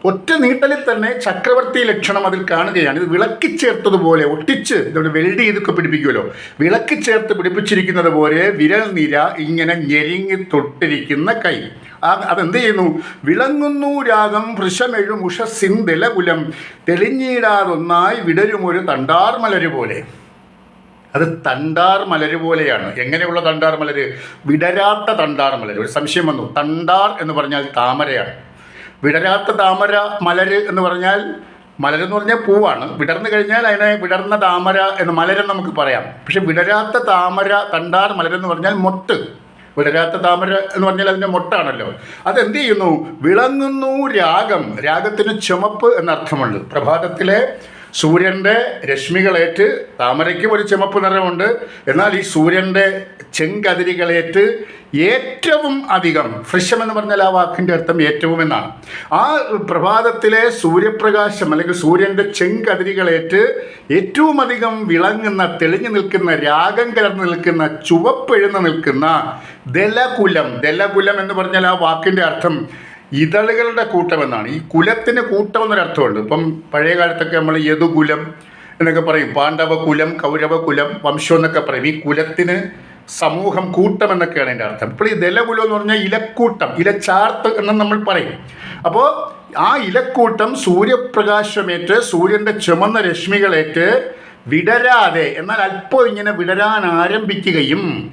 ഒറ്റ നീട്ടലിൽ തന്നെ ചക്രവർത്തി ലക്ഷണം അതിൽ കാണുകയാണ്. ഇത് വിളക്കി ചേർത്തതുപോലെ ഒട്ടിച്ച് ഇതോടെ വെൽഡ് ചെയ്തൊക്കെ പിടിപ്പിക്കുമല്ലോ. വിളക്കി ചേർത്ത് പിടിപ്പിച്ചിരിക്കുന്നത് പോലെ വിരൽ നിര ഇങ്ങനെ ഞെരിങ്ങി തൊട്ടിരിക്കുന്ന കൈ. ആ അതെന്ത് ചെയ്യുന്നു? വിളങ്ങുന്നു രാഗം വൃഷമെഴും ഉഷസിന്ദലകുലം തെളിഞ്ഞിടാതൊന്നായി വിടരുമൊരു തണ്ടാർ മലര് പോലെ. അത് തണ്ടാർ മലര് പോലെയാണ്. എങ്ങനെയുള്ള തണ്ടാർ മലര് വിടരാത്ത തണ്ടാർ മലര് ഒരു സംശയം വന്നു. തണ്ടാർ എന്ന് പറഞ്ഞാൽ താമരയാണ്. വിടരാത്ത താമര മലര് എന്ന് പറഞ്ഞാൽ മലരെന്ന് പറഞ്ഞാൽ പൂവാണ്. വിടർന്നു കഴിഞ്ഞാൽ അതിനെ വിടർന്ന താമര എന്ന് മലരെന്ന് നമുക്ക് പറയാം. പക്ഷെ വിടരാത്ത താമര തണ്ടാർ മലരെന്ന് പറഞ്ഞാൽ മൊട്ട്. വിടരാത്ത താമര എന്ന് പറഞ്ഞാൽ അതിന്റെ മൊട്ടാണല്ലോ. അതെന്ത് ചെയ്യുന്നു? വിളങ്ങുന്നു രാഗം. രാഗത്തിന് ചുമപ്പ് എന്നർത്ഥമുണ്ട്. പ്രഭാതത്തിലെ സൂര്യന്റെ രശ്മികളേറ്റ് താമരയ്ക്കും ഒരു ചുമപ്പ് നിറമുണ്ട്. എന്നാൽ ഈ സൂര്യന്റെ ചെങ്കതിരികളേറ്റ് ഏറ്റവും അധികം ഫ്രിഷം എന്ന് പറഞ്ഞാൽ ആ വാക്കിന്റെ അർത്ഥം ഏറ്റവും എന്നാണ് ആ പ്രഭാതത്തിലെ സൂര്യപ്രകാശം അല്ലെങ്കിൽ സൂര്യന്റെ ചെങ്കതിരികളേറ്റ് ഏറ്റവും അധികം വിളങ്ങുന്ന തെളിഞ്ഞു നിൽക്കുന്ന രാഗം കലർന്ന് നിൽക്കുന്ന ചുവപ്പെഴുന്ന് നിൽക്കുന്ന ദലകുലം. ദലകുലം എന്ന് പറഞ്ഞാൽ ആ വാക്കിന്റെ അർത്ഥം ഇതളുകളുടെ കൂട്ടമെന്നാണ്. ഈ കുലത്തിന് കൂട്ടം എന്നൊരർത്ഥമുണ്ട് ഇപ്പം പഴയ കാലത്തൊക്കെ നമ്മൾ യദുകുലം എന്നൊക്കെ പറയും. പാണ്ഡവ കുലം കൗരവ കുലം വംശം എന്നൊക്കെ പറയും. ഈ കുലത്തിന് സമൂഹം കൂട്ടം എന്നൊക്കെയാണ് എന്റെ അർത്ഥം. ഇപ്പോൾ ഈ ദലകുലം എന്ന് പറഞ്ഞാൽ ഇലക്കൂട്ടം ഇലച്ചാർത്ത് എന്ന് നമ്മൾ പറയും. അപ്പോൾ ആ ഇലക്കൂട്ടം സൂര്യപ്രകാശമേറ്റ് സൂര്യന്റെ ചുമന്ന രശ്മികളേറ്റ് വിടരാതെ എന്നാൽ അല്പം ഇങ്ങനെ വിടരാൻ ആരംഭിക്കുകയും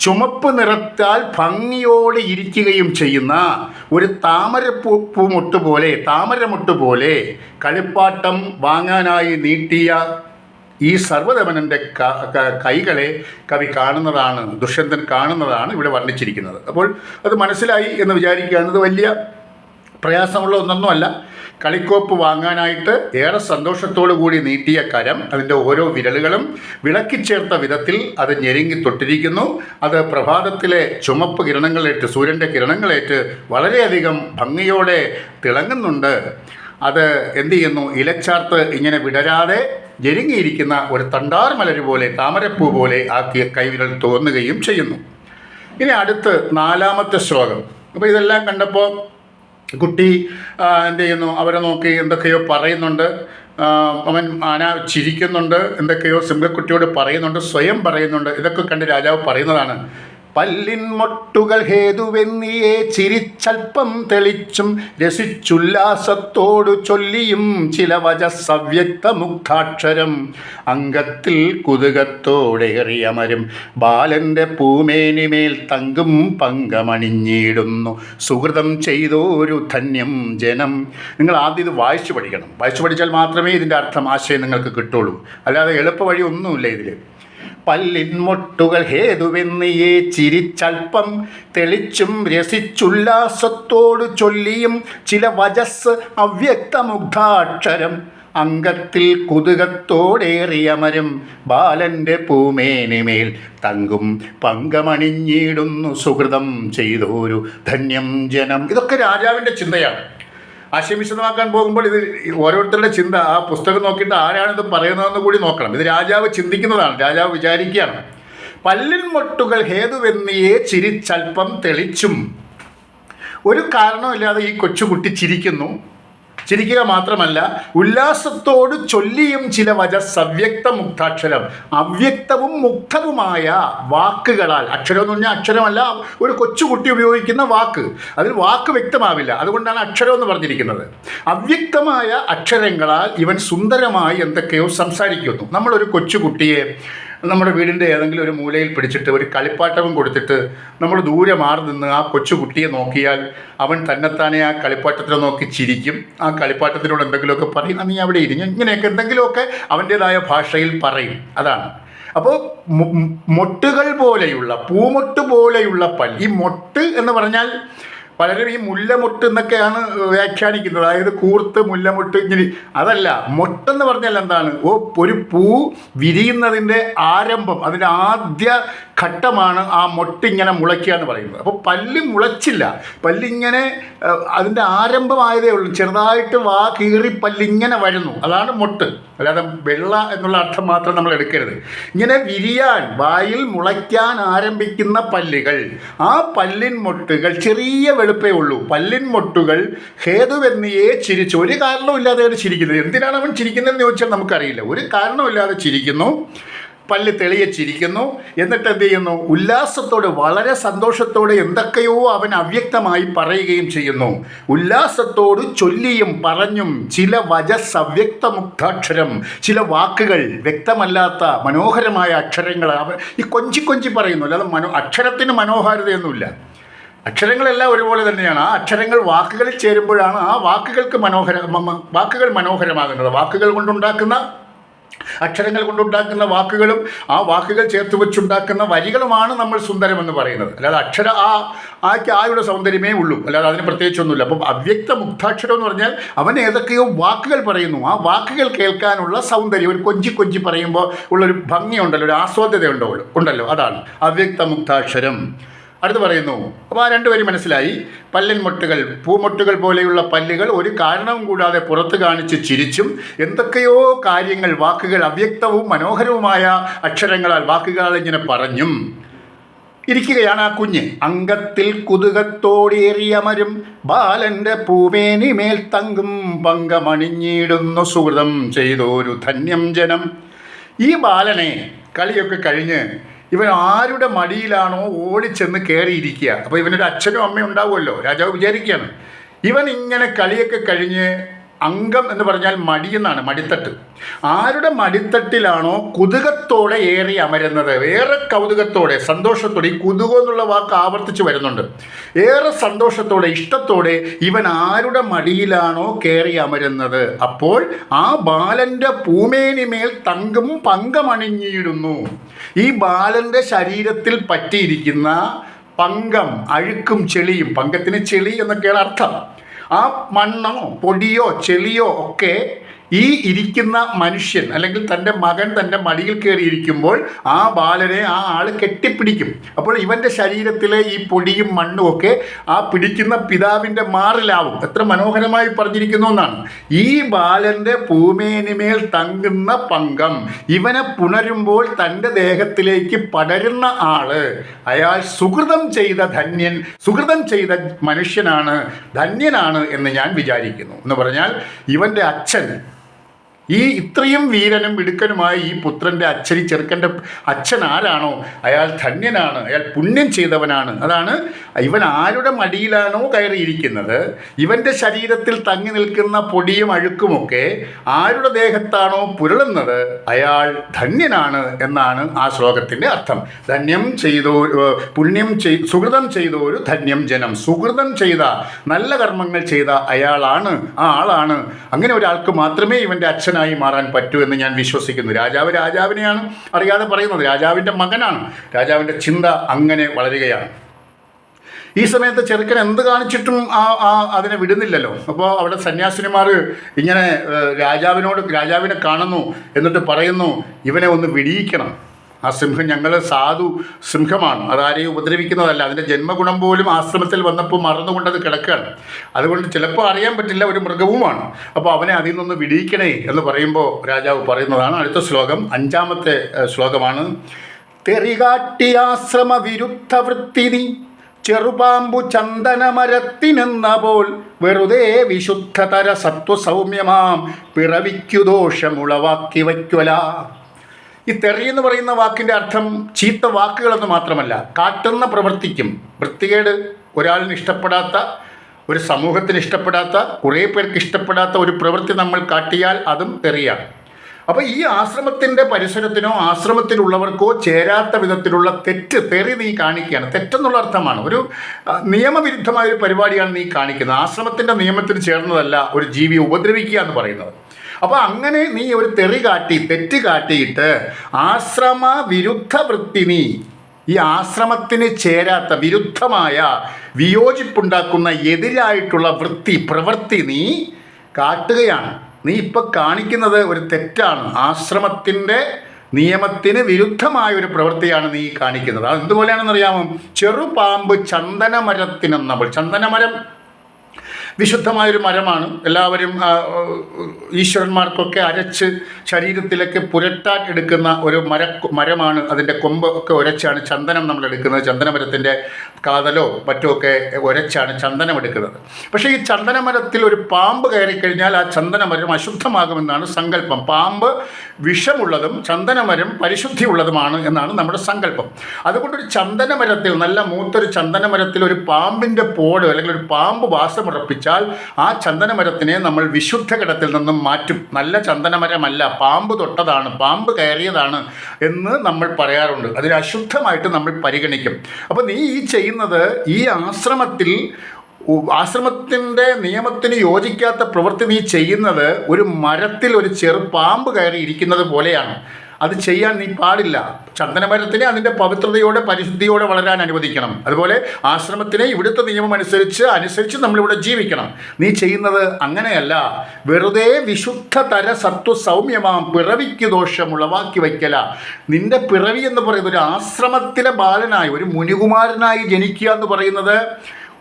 ചുമപ്പ് നിറത്താൽ ഭംഗിയോടെ ഇരിക്കുകയും ചെയ്യുന്ന ഒരു താമരപ്പൂ പൂമൊട്ട് പോലെ താമരമൊട്ട് പോലെ കളിപ്പാട്ടം വാങ്ങാനായി നീട്ടിയ ഈ സർവധമനന്റെ കൈകളെ കവി കാണുന്നതാണ് ദുഷ്യന്തൻ കാണുന്നതാണ് ഇവിടെ വർണിച്ചിരിക്കുന്നത്. അപ്പോൾ അത് മനസ്സിലായി എന്ന് വിചാരിക്കുകയാണ്. വലിയ പ്രയാസമുള്ള ഒന്നൊന്നുമല്ല. കളിക്കോപ്പ് വാങ്ങാനായിട്ട് ഏറെ സന്തോഷത്തോടു കൂടി നീട്ടിയ കരം അതിന്റെ ഓരോ വിരലുകളും വിളക്കിച്ചേർത്ത വിധത്തിൽ അത് ഞെരുങ്ങി തൊട്ടിരിക്കുന്നു. അത് പ്രഭാതത്തിലെ ചുമപ്പ് കിരണങ്ങളേറ്റ് സൂര്യന്റെ കിരണങ്ങളേറ്റ് വളരെയധികം ഭംഗിയോടെ തിളങ്ങുന്നുണ്ട്. അത് എന്തു ചെയ്യുന്നു? ഇലച്ചാർത്ത് ഇങ്ങനെ വിടരാതെ ഞെരുങ്ങിയിരിക്കുന്ന ഒരു തണ്ടാർ മലര് പോലെ താമരപ്പൂ പോലെ ആ കൈവിരൽ തോന്നുകയും ചെയ്യുന്നു. ഇനി അടുത്ത് നാലാമത്തെ ശ്ലോകം. അപ്പോൾ ഇതെല്ലാം കണ്ടപ്പോൾ കുട്ടി എന്ത് ചെയ്യുന്നു? അവരെ നോക്കി എന്തൊക്കെയോ പറയുന്നുണ്ട്. അവൻ ആന ചിരിക്കുന്നുണ്ട് എന്തൊക്കെയോ സിംഹക്കുട്ടിയോട് പറയുന്നുണ്ട് സ്വയം പറയുന്നുണ്ട്. ഇതൊക്കെ കണ്ട് രാജാവ് പറയുന്നതാണ്. പല്ലിൻ മൊട്ടുകൾ ഹേതുവെന്നിയെ ചിരിച്ചൽപ്പം തെളിച്ചും രസിച്ചുല്ലാസത്തോടു ചൊല്ലിയും ചില വചസവ്യക്ത മുക്താക്ഷരം അംഗത്തിൽ കുതുകത്തോടേറിയമരും ബാലന്റെ പൂമേനിമേൽ തങ്കും പങ്കമണിഞ്ഞിടുന്നു. സുഹൃതം ചെയ്തോരു ധന്യം ജനം. നിങ്ങൾ ആദ്യം ഇത് വായിച്ചു പഠിക്കണം. വായിച്ചു പഠിച്ചാൽ മാത്രമേ ഇതിന്റെ അർത്ഥം ആശയം നിങ്ങൾക്ക് കിട്ടുള്ളൂ. അല്ലാതെ എളുപ്പ വഴി ഒന്നുമില്ല ഇതിൽ പല്ലിൻ മൊട്ടുകൾ ഹേതുവെന്നിയെ ചിരിച്ചൽപ്പം തെളിച്ചും രസിച്ചുല്ലാസത്തോട് ചൊല്ലിയും ചില വജസ് അവ്യക്തമുഗ്ധാക്ഷരം. അംഗത്തിൽ കുതുകത്തോടേറിയമരും ബാലന്റെ പൂമേനിമേൽ തങ്കും പങ്കമണിഞ്ഞിടുന്നു സുഹൃതം ചെയ്തോരു ധന്യം ജനം. ഇതൊക്കെ രാജാവിന്റെ ചിന്തയാണ്. ആശയം പോകുമ്പോൾ ഇത് ഓരോരുത്തരുടെ ചിന്ത ആ പുസ്തകം നോക്കിയിട്ട് ആരാണിത് പറയുന്നതെന്ന് കൂടി നോക്കണം. ഇത് രാജാവ് ചിന്തിക്കുന്നതാണ് രാജാവ് വിചാരിക്കുകയാണ്. പല്ലിൻ മൊട്ടുകൾ ഹേതുവെന്നിയെ ചിരിച്ചൽപ്പം തെളിച്ചും. ഒരു കാരണമില്ലാതെ ഈ കൊച്ചുകുട്ടി ചിരിക്കുന്നു. ചിരിക്കുക മാത്രമല്ല ഉല്ലാസത്തോട് ചൊല്ലിയും ചില വച സവ്യക്ത മുക്താക്ഷരം അവ്യക്തവും മുക്തവുമായ വാക്കുകളാൽ അക്ഷരം എന്ന് പറഞ്ഞാൽ അക്ഷരമല്ല ഒരു കൊച്ചുകുട്ടി ഉപയോഗിക്കുന്ന വാക്ക് അതിൽ വാക്ക് വ്യക്തമാവില്ല. അതുകൊണ്ടാണ് അക്ഷരം എന്ന് പറഞ്ഞിരിക്കുന്നത്. അവ്യക്തമായ അക്ഷരങ്ങളാൽ ഇവൻ സുന്ദരമായി എന്തൊക്കെയോ സംസാരിക്കുന്നു. നമ്മളൊരു കൊച്ചുകുട്ടിയെ നമ്മുടെ വീടിന്റെ ഏതെങ്കിലും ഒരു മൂലയിൽ പിടിച്ചിട്ട് ഒരു കളിപ്പാട്ടവും കൊടുത്തിട്ട് നമ്മൾ ദൂരെ മാറി നിന്ന് ആ കൊച്ചു കുട്ടിയെ നോക്കിയാൽ അവൻ തന്നെത്താനെ ആ കളിപ്പാട്ടത്തിനെ നോക്കി ചിരിക്കും. ആ കളിപ്പാട്ടത്തിനോട് എന്തെങ്കിലുമൊക്കെ പറയും. "ആ, നീ അവിടെ ഇരിഞ്ഞു ഇങ്ങനെയൊക്കെ എന്തെങ്കിലുമൊക്കെ അവന്റേതായ ഭാഷയിൽ പറയും. അതാണ്. അപ്പോൾ മൊട്ടുകൾ പോലെയുള്ള പൂമൊട്ട് പോലെയുള്ള പല്ല്. ഈ മൊട്ട് എന്ന് പറഞ്ഞാൽ പലരും ഈ മുല്ലമൊട്ട് എന്നൊക്കെയാണ് വ്യാഖ്യാനിക്കുന്നത്. അതായത് കൂർത്ത് മുല്ലമൊട്ട് ഇങ്ങനെ. അതല്ല മൊട്ടെന്ന് പറഞ്ഞാൽ എന്താണ്? ഓ ഒരു പൂ വിരിയുന്നതിന്റെ ആരംഭം അതിന്റെ ആദ്യ ഘട്ടമാണ് ആ മൊട്ടിങ്ങനെ മുളയ്ക്കുക എന്ന് പറയുന്നത്. അപ്പോൾ പല്ല് മുളച്ചില്ല. പല്ലിങ്ങനെ അതിന്റെ ആരംഭമായതേ ഉള്ളൂ. ചെറുതായിട്ട് വാ കീറി പല്ലിങ്ങനെ വരുന്നു. അതാണ് മൊട്ട്. അല്ലാതെ വെള്ള എന്നുള്ള അർത്ഥം മാത്രം നമ്മൾ എടുക്കരുത്. ഇങ്ങനെ വിരിയാൻ വായിൽ മുളയ്ക്കാൻ ആരംഭിക്കുന്ന പല്ലുകൾ ആ പല്ലിൻ മൊട്ടുകൾ ചെറിയ വെളുപ്പേ ഉള്ളൂ. പല്ലിൻ മൊട്ടുകൾ ഹേതുവെന്നിയെ ചിരിച്ചു. ഒരു കാരണവും ഇല്ലാതെയാണ് ചിരിക്കുന്നത്. എന്തിനാണ് അവൻ ചിരിക്കുന്നതെന്ന് ചോദിച്ചാൽ നമുക്കറിയില്ല. ഒരു കാരണവുമില്ലാതെ ചിരിക്കുന്നു. പല്ല് തെളിയിച്ചിരിക്കുന്നു. എന്നിട്ട് എന്ത് ചെയ്യുന്നു? ഉല്ലാസത്തോടെ വളരെ സന്തോഷത്തോടെ എന്തൊക്കെയോ അവൻ അവ്യക്തമായി പറയുകയും ചെയ്യുന്നു. ഉല്ലാസത്തോട് ചൊല്ലിയും പറഞ്ഞും ചില വജസ് അവ്യക്ത മുക്താക്ഷരം ചില വാക്കുകൾ വ്യക്തമല്ലാത്ത മനോഹരമായ അക്ഷരങ്ങൾ അവൻ ഈ കൊഞ്ചി കൊഞ്ചി പറയുന്നു. അല്ലാതെ മനോ അക്ഷരത്തിന് മനോഹാരിതയൊന്നുമില്ല. അക്ഷരങ്ങളെല്ലാം ഒരുപോലെ തന്നെയാണ്. ആ അക്ഷരങ്ങൾ വാക്കുകളിൽ ചേരുമ്പോഴാണ് ആ വാക്കുകൾക്ക് മനോഹര വാക്കുകൾ മനോഹരമാകുന്നത്. വാക്കുകൾ കൊണ്ടുണ്ടാക്കുന്ന അക്ഷരങ്ങൾ കൊണ്ടുണ്ടാക്കുന്ന വാക്കുകളും ആ വാക്കുകൾ ചേർത്ത് വെച്ചുണ്ടാക്കുന്ന വരികളുമാണ് നമ്മൾ സുന്ദരമെന്ന് പറയുന്നത്. അല്ലാതെ അക്ഷര ആ ആക്ക് ആയുടെ സൗന്ദര്യമേ ഉള്ളൂ. അല്ലാതെ അതിന് പ്രത്യേകിച്ചൊന്നുമില്ല. അപ്പം അവ്യക്ത മുക്താക്ഷരം എന്ന് പറഞ്ഞാൽ അവൻ ഏതൊക്കെയോ വാക്കുകൾ പറയുന്നു. ആ വാക്കുകൾ കേൾക്കാനുള്ള സൗന്ദര്യം ഒരു കൊഞ്ചി കൊഞ്ചി പറയുമ്പോൾ ഉള്ളൊരു ഭംഗിയുണ്ടല്ലോ ഒരു ആസ്വാദ്യതയുണ്ടോ? ഉണ്ടല്ലോ. അതാണ് അവ്യക്ത മുക്താക്ഷരം. അടുത്ത് പറയുന്നു. അപ്പോൾ ആ രണ്ടുപേരും മനസ്സിലായി. പല്ലിൻ മൊട്ടുകൾ പൂമൊട്ടുകൾ പോലെയുള്ള പല്ലുകൾ ഒരു കാരണവും കൂടാതെ പുറത്ത് കാണിച്ച് ചിരിച്ചും എന്തൊക്കെയോ കാര്യങ്ങൾ വാക്കുകൾ അവ്യക്തവും മനോഹരവുമായ അക്ഷരങ്ങളാൽ വാക്കുകളാൽ ഇങ്ങനെ പറഞ്ഞും. ഇരിക്കുകയാണ് ആ കുഞ്ഞ്. അങ്കത്തിൽ കുതുകത്തോടേറിയമരും ബാലന്റെ പൂമേനിമേൽ തങ്കും പങ്കമണിഞ്ഞിടുന്നു സുഹൃതം ചെയ്തൊരു ധന്യം ജനം. ഈ ബാലനെ കളിയൊക്കെ കഴിഞ്ഞ് ഇവൻ ആരുടെ മടിയിലാണോ ഓടിച്ചെന്ന് കയറിയിരിക്കുക അപ്പോൾ ഇവനൊരു അച്ഛനും അമ്മയും ഉണ്ടാവുമല്ലോ. രാജാവ് വിചാരിക്കുകയാണ്. ഇവൻ ഇങ്ങനെ കളിയൊക്കെ കഴിഞ്ഞ് അംഗം എന്ന് പറഞ്ഞാൽ മടിയെന്നാണ് മടിത്തട്ട്. ആരുടെ മടിത്തട്ടിലാണോ കുതുകത്തോടെ ഏറി അമരുന്നത്? ഏറെ കൗതുകത്തോടെ സന്തോഷത്തോടെ ഈ കുതുകം എന്നുള്ള വാക്ക് ആവർത്തിച്ച് വരുന്നുണ്ട്. ഏറെ സന്തോഷത്തോടെ ഇഷ്ടത്തോടെ ഇവൻ ആരുടെ മടിയിലാണോ കയറി അമരുന്നത്? അപ്പോൾ ആ ബാലന്റെ പൂമേനിമേൽ തങ്കും പങ്കമണിഞ്ഞിടുന്നു. ഈ ബാലന്റെ ശരീരത്തിൽ പറ്റിയിരിക്കുന്ന പങ്കം അഴുക്കും ചെളിയും പങ്കത്തിന് ചെളി എന്നൊക്കെയാണ് അർത്ഥം. ആ മണ്ണോ പൊടിയോ ചെളിയോ ഒക്കെ ഈ ഇരിക്കുന്ന മനുഷ്യൻ അല്ലെങ്കിൽ തന്റെ മകൻ തന്റെ മടിയിൽ കയറിയിരിക്കുമ്പോൾ ആ ബാലനെ ആ ആൾ കെട്ടിപ്പിടിക്കും. അപ്പോൾ ഇവന്റെ ശരീരത്തിലെ ഈ പൊടിയും മണ്ണും ഒക്കെ ആ പിടിക്കുന്ന പിതാവിന്റെ മാറിലാവും. എത്ര മനോഹരമായി പറഞ്ഞിരിക്കുന്നു എന്നാണ്. ഈ ബാലന്റെ പൂമേനിമേൽ തങ്ങുന്ന പങ്കം ഇവനെ പുണരുമ്പോൾ തന്റെ ദേഹത്തിലേക്ക് പടരുന്ന ആൾ അയാൾ സുഹൃതം ചെയ്ത ധന്യൻ സുഹൃതം ചെയ്ത മനുഷ്യനാണ് ധന്യനാണ് എന്ന് ഞാൻ വിചാരിക്കുന്നു. എന്ന് പറഞ്ഞാൽ ഇവന്റെ അച്ഛൻ ഈ ഇത്രയും വീരനും മിടുക്കനുമായ ഈ പുത്രന്റെ അച്ഛനി ചെറുക്കന്റെ അച്ഛൻ ആരാണോ? അയാൾ ധന്യനാണ്. അയാൾ പുണ്യം ചെയ്തവനാണ്. അതാണ് ഇവൻ ആരുടെ മടിയിലാണോ കയറിയിരിക്കുന്നത്. ഇവന്റെ ശരീരത്തിൽ തങ്ങി നിൽക്കുന്ന പൊടിയും അഴുക്കുമൊക്കെ ആരുടെ ദേഹത്താണോ പുരളുന്നത്? അയാൾ ധന്യനാണ് എന്നാണ് ആ ശ്ലോകത്തിന്റെ അർത്ഥം. ധന്യം ചെയ്തോ പുണ്യം ചെയ് സുഹൃതം ചെയ്തോരു ധന്യം ജനം. സുഹൃതം ചെയ്ത നല്ല കർമ്മങ്ങൾ ചെയ്ത അയാളാണ് ആ ആളാണ്. അങ്ങനെ ഒരാൾക്ക് മാത്രമേ ഇവന്റെ അച്ഛനായി മാറാൻ പറ്റൂ എന്ന് ഞാൻ വിശ്വസിക്കുന്നു. രാജാവ് രാജാവിനെയാണ് അറിയാതെ പറയുന്നത്. രാജാവിന്റെ മകനാണ്. രാജാവിന്റെ ചിന്ത അങ്ങനെ വളരുകയാണ്. ഈ സമയത്ത് ചെറുക്കൻ എന്ത് കാണിച്ചിട്ടും ആ ആ അതിനെ വിടുന്നില്ലല്ലോ. അപ്പോൾ അവിടെ സന്യാസിനിമാർ ഇങ്ങനെ രാജാവിനോട് രാജാവിനെ കാണുന്നു എന്നിട്ട് പറയുന്നു ഇവനെ ഒന്ന് വിടിയിക്കണം. ആ സിംഹം ഞങ്ങൾ സാധു സിംഹമാണ്. അതാരെയും ഉപദ്രവിക്കുന്നതല്ല. അതിന്റെ ജന്മഗുണം പോലും ആശ്രമത്തിൽ വന്നപ്പോൾ മറന്നുകൊണ്ടത് കിടക്കുകയാണ്. അതുകൊണ്ട് ചിലപ്പോൾ അറിയാൻ പറ്റില്ല ഒരു മൃഗവുമാണ്. അപ്പോൾ അവനെ അതിൽ നിന്ന് വിടിയിക്കണേ എന്ന് പറയുമ്പോൾ രാജാവ് പറയുന്നതാണ്. അടുത്ത ശ്ലോകം അഞ്ചാമത്തെ ശ്ലോകമാണ്. തെറികാട്ടിയാശ്രമ വിരുദ്ധ വൃത്തി ചെറുപാമ്പു ചന്ദനമരത്തിനെന്ന പോൽ വെറുതെ വിശുദ്ധതര സത്വസൗമ്യമാം പിറവിക്കു ദോഷമുളവാക്കി വയ്ക്കുവല. ഈ തെറി എന്ന് പറയുന്ന വാക്കിന്റെ അർത്ഥം ചീത്ത വാക്കുകളെന്ന് മാത്രമല്ല കാട്ടുന്ന പ്രവൃത്തിക്കും വൃത്തികേട് ഒരാളിന് ഇഷ്ടപ്പെടാത്ത ഒരു സമൂഹത്തിന് ഇഷ്ടപ്പെടാത്ത കുറേ പേർക്ക് ഇഷ്ടപ്പെടാത്ത ഒരു പ്രവൃത്തി നമ്മൾ കാട്ടിയാൽ അതും തെറിയാണ്. അപ്പോൾ ഈ ആശ്രമത്തിന്റെ പരിസരത്തിനോ ആശ്രമത്തിലുള്ളവർക്കോ ചേരാത്ത വിധത്തിലുള്ള തെറ്റ് തെറി നീ കാണിക്കുകയാണ്. തെറ്റെന്നുള്ള അർത്ഥമാണ്. ഒരു നിയമവിരുദ്ധമായ ഒരു പരിപാടിയാണ് നീ കാണിക്കുന്നത്. ആശ്രമത്തിന്റെ നിയമത്തിന് ചേർന്നതല്ല ഒരു ജീവിയെ ഉപദ്രവിക്കുക എന്ന് പറയുന്നത്. അപ്പോൾ അങ്ങനെ നീ ഒരു തെറി കാട്ടി തെറ്റ് കാട്ടിയിട്ട് ആശ്രമ വിരുദ്ധ വൃത്തി നീ ഈ ആശ്രമത്തിന് ചേരാത്ത വിരുദ്ധമായ വിയോജിപ്പുണ്ടാക്കുന്ന എതിരായിട്ടുള്ള വൃത്തി പ്രവൃത്തി നീ കാട്ടുകയാണ്. നീ ഇപ്പം കാണിക്കുന്നത് ഒരു തെറ്റാണ്. ആശ്രമത്തിന്റെ നിയമത്തിന് വിരുദ്ധമായ ഒരു പ്രവൃത്തിയാണ് നീ കാണിക്കുന്നത്. അത് എന്തുപോലെയാണെന്ന് അറിയാമോ ചെറുപാമ്പ് ചന്ദനമരത്തിനെന്നപ്പോൾ ചന്ദനമരം വിശുദ്ധമായൊരു മരമാണ്. എല്ലാവരും ഈശ്വരന്മാർക്കൊക്കെ അരച്ച് ശരീരത്തിലേക്ക് പുരട്ടാൻ എടുക്കുന്ന ഒരു മര മരമാണ്. അതിന്റെ കൊമ്പ് ഒക്കെ ഉരച്ചാണ് ചന്ദനം നമ്മൾ എടുക്കുന്നത്. ചന്ദനമരത്തിന്റെ കാതലോ മറ്റോ ഒക്കെ ഉരച്ചാണ് ചന്ദനം എടുക്കുന്നത്. പക്ഷേ ഈ ചന്ദനമരത്തിൽ ഒരു പാമ്പ് കയറിക്കഴിഞ്ഞാൽ ആ ചന്ദനമരം അശുദ്ധമാകുമെന്നാണ് സങ്കല്പം. പാമ്പ് വിഷമുള്ളതും ചന്ദനമരം പരിശുദ്ധിയുള്ളതുമാണ് എന്നാണ് നമ്മുടെ സങ്കല്പം. അതുകൊണ്ടൊരു ചന്ദനമരത്തിൽ നല്ല മൂത്തൊരു ചന്ദനമരത്തിൽ ഒരു പാമ്പിന്റെ പോട് അല്ലെങ്കിൽ ഒരു പാമ്പ് വാസമുറപ്പിച്ചാൽ ആ ചന്ദനമരത്തിനെ നമ്മൾ വിശുദ്ധ ഘടത്തിൽ നിന്നും മാറ്റും. നല്ല ചന്ദനമരമല്ല പാമ്പ് തൊട്ടതാണ് പാമ്പ് കയറിയതാണ് എന്ന് നമ്മൾ പറയാറുണ്ട്. അതിന് അശുദ്ധമായിട്ട് നമ്മൾ പരിഗണിക്കും. അപ്പോൾ നീ ഈ ചെയ്യുന്നത് ഈ ആശ്രമത്തിൽ ആശ്രമത്തിന്റെ നിയമത്തിന് യോജിക്കാത്ത പ്രവൃത്തി നീ ചെയ്യുന്നത് ഒരു മരത്തിൽ ഒരു ചെറു പാമ്പ് കയറി ഇരിക്കുന്നത് പോലെയാണ്. അത് ചെയ്യാൻ നീ പാടില്ല. ചന്ദനമരത്തിനെ അതിന്റെ പവിത്രതയോടെ പരിശുദ്ധിയോടെ വളരാൻ അനുവദിക്കണം. അതുപോലെ ആശ്രമത്തിനെ ഇവിടുത്തെ നിയമം അനുസരിച്ച് അനുസരിച്ച് നമ്മളിവിടെ ജീവിക്കണം. നീ ചെയ്യുന്നത് അങ്ങനെയല്ല. വെറുതെ വിശുദ്ധ തര സത്വ സൗമ്യമാം പിറവിക്ക് ദോഷം ഉളവാക്കി വയ്ക്കല. നിന്റെ പിറവി എന്ന് പറയുന്നത് ഒരു ആശ്രമത്തിലെ ബാലനായി ഒരു മുനികുമാരനായി ജനിക്കുക എന്ന് പറയുന്നത്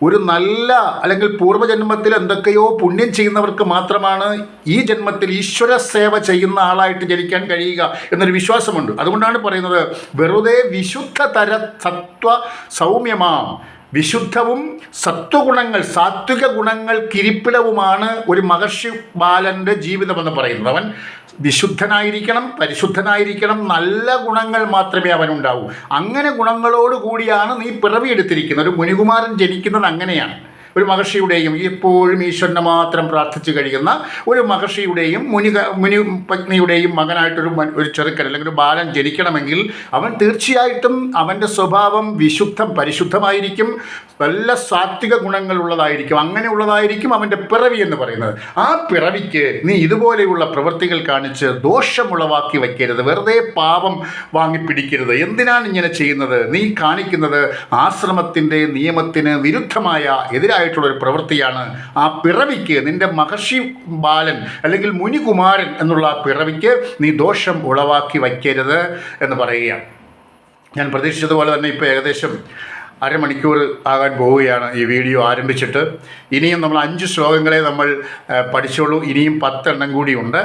ഒരു നല്ല അല്ലെങ്കിൽ പൂർവജന്മത്തിൽ എന്തൊക്കെയോ പുണ്യം ചെയ്യുന്നവർക്ക് മാത്രമാണ് ഈ ജന്മത്തിൽ ഈശ്വര സേവ ചെയ്യുന്ന ആളായിട്ട് ജനിക്കാൻ കഴിയുക എന്നൊരു വിശ്വാസമുണ്ട്. അതുകൊണ്ടാണ് പറയുന്നത് വെറുതെ വിശുദ്ധ തര സത്വ സൗമ്യമാം. വിശുദ്ധവും സത്വഗുണങ്ങൾ സാത്വിക ഗുണങ്ങൾ കിരിപ്പിടവുമാണ് ഒരു മഹർഷി ബാലന്റെ ജീവിതമെന്ന് പറയുന്നത്. അവൻ വിശുദ്ധനായിരിക്കണം പരിശുദ്ധനായിരിക്കണം നല്ല ഗുണങ്ങൾ മാത്രമേ അവനുണ്ടാവൂ. അങ്ങനെ ഗുണങ്ങളോടുകൂടിയാണ് നീ പിറവിയെടുത്തിരിക്കുന്നത്. ഒരു മുനികുമാരൻ ജനിക്കുന്നത് അങ്ങനെയാണ്. ഒരു മഹർഷിയുടെയും എപ്പോഴും ഈശ്വരനെ മാത്രം പ്രാർത്ഥിച്ചു കഴിയുന്ന ഒരു മഹർഷിയുടെയും മുനി മുനി പത്നിയുടെയും മകനായിട്ടൊരു ഒരു ചെറുക്കൻ അല്ലെങ്കിൽ ഒരു ബാലൻ ജനിക്കണമെങ്കിൽ അവൻ തീർച്ചയായിട്ടും അവന്റെ സ്വഭാവം വിശുദ്ധം പരിശുദ്ധമായിരിക്കും. നല്ല സാത്വിക ഗുണങ്ങളുള്ളതായിരിക്കും. അങ്ങനെയുള്ളതായിരിക്കും അവന്റെ പിറവി എന്ന് പറയുന്നത്. ആ പിറവിക്ക് നീ ഇതുപോലെയുള്ള പ്രവൃത്തികൾ കാണിച്ച് ദോഷമുളവാക്കി വയ്ക്കരുത്. വെറുതെ പാപം വാങ്ങിപ്പിടിക്കരുത്. എന്തിനാണ് ഇങ്ങനെ ചെയ്യുന്നത്? നീ കാണിക്കുന്നത് ആശ്രമത്തിന്റെ നിയമത്തിന് വിരുദ്ധമായ എതിരായിട്ടുള്ള ഒരു പ്രവൃത്തിയാണ് ആ പിറവിക്ക് നിന്റെ മഹർഷി ബാലൻ അല്ലെങ്കിൽ മുനികുമാരൻ എന്നുള്ള ആ പിറവിക്ക് നീ ദോഷം ഉളവാക്കി വയ്ക്കരുത് എന്ന് പറയുകയാണ്. ഞാൻ പ്രതീക്ഷിച്ചതുപോലെ തന്നെ ഇപ്പോൾ ഏകദേശം അരമണിക്കൂർ ആകാൻ പോവുകയാണ് ഈ വീഡിയോ ആരംഭിച്ചിട്ട്. ഇനിയും നമ്മൾ അഞ്ച് ശ്ലോകങ്ങളെ നമ്മൾ പഠിച്ചോളൂ. ഇനിയും പത്തെണ്ണം കൂടിയുണ്ട്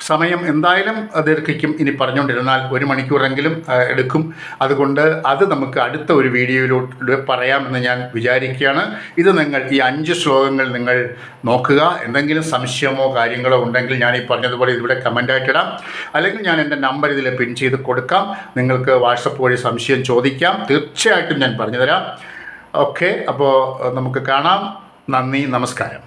സമയം എന്തായാലും ദീർഘിക്കും. ഇനി പറഞ്ഞുകൊണ്ടിരുന്നാൽ ഒരു മണിക്കൂറെങ്കിലും എടുക്കും. അതുകൊണ്ട് അത് നമുക്ക് അടുത്ത ഒരു വീഡിയോയിലൂടെ പറയാമെന്ന് ഞാൻ വിചാരിക്കുകയാണ്. ഇത് നിങ്ങൾ ഈ അഞ്ച് ശ്ലോകങ്ങൾ നിങ്ങൾ നോക്കുക. എന്തെങ്കിലും സംശയമോ കാര്യങ്ങളോ ഉണ്ടെങ്കിൽ ഞാൻ ഈ പറഞ്ഞതുപോലെ ഇതിവിടെ കമന്റായിട്ട് ഇടാം. അല്ലെങ്കിൽ ഞാൻ എന്റെ നമ്പർ ഇതിൽ പിൻ ചെയ്ത് കൊടുക്കാം. നിങ്ങൾക്ക് വാട്സപ്പ് വഴി സംശയം ചോദിക്കാം. തീർച്ചയായിട്ടും ഞാൻ പറഞ്ഞുതരാം. ഓക്കെ അപ്പോൾ നമുക്ക് കാണാം. നന്ദി നമസ്കാരം.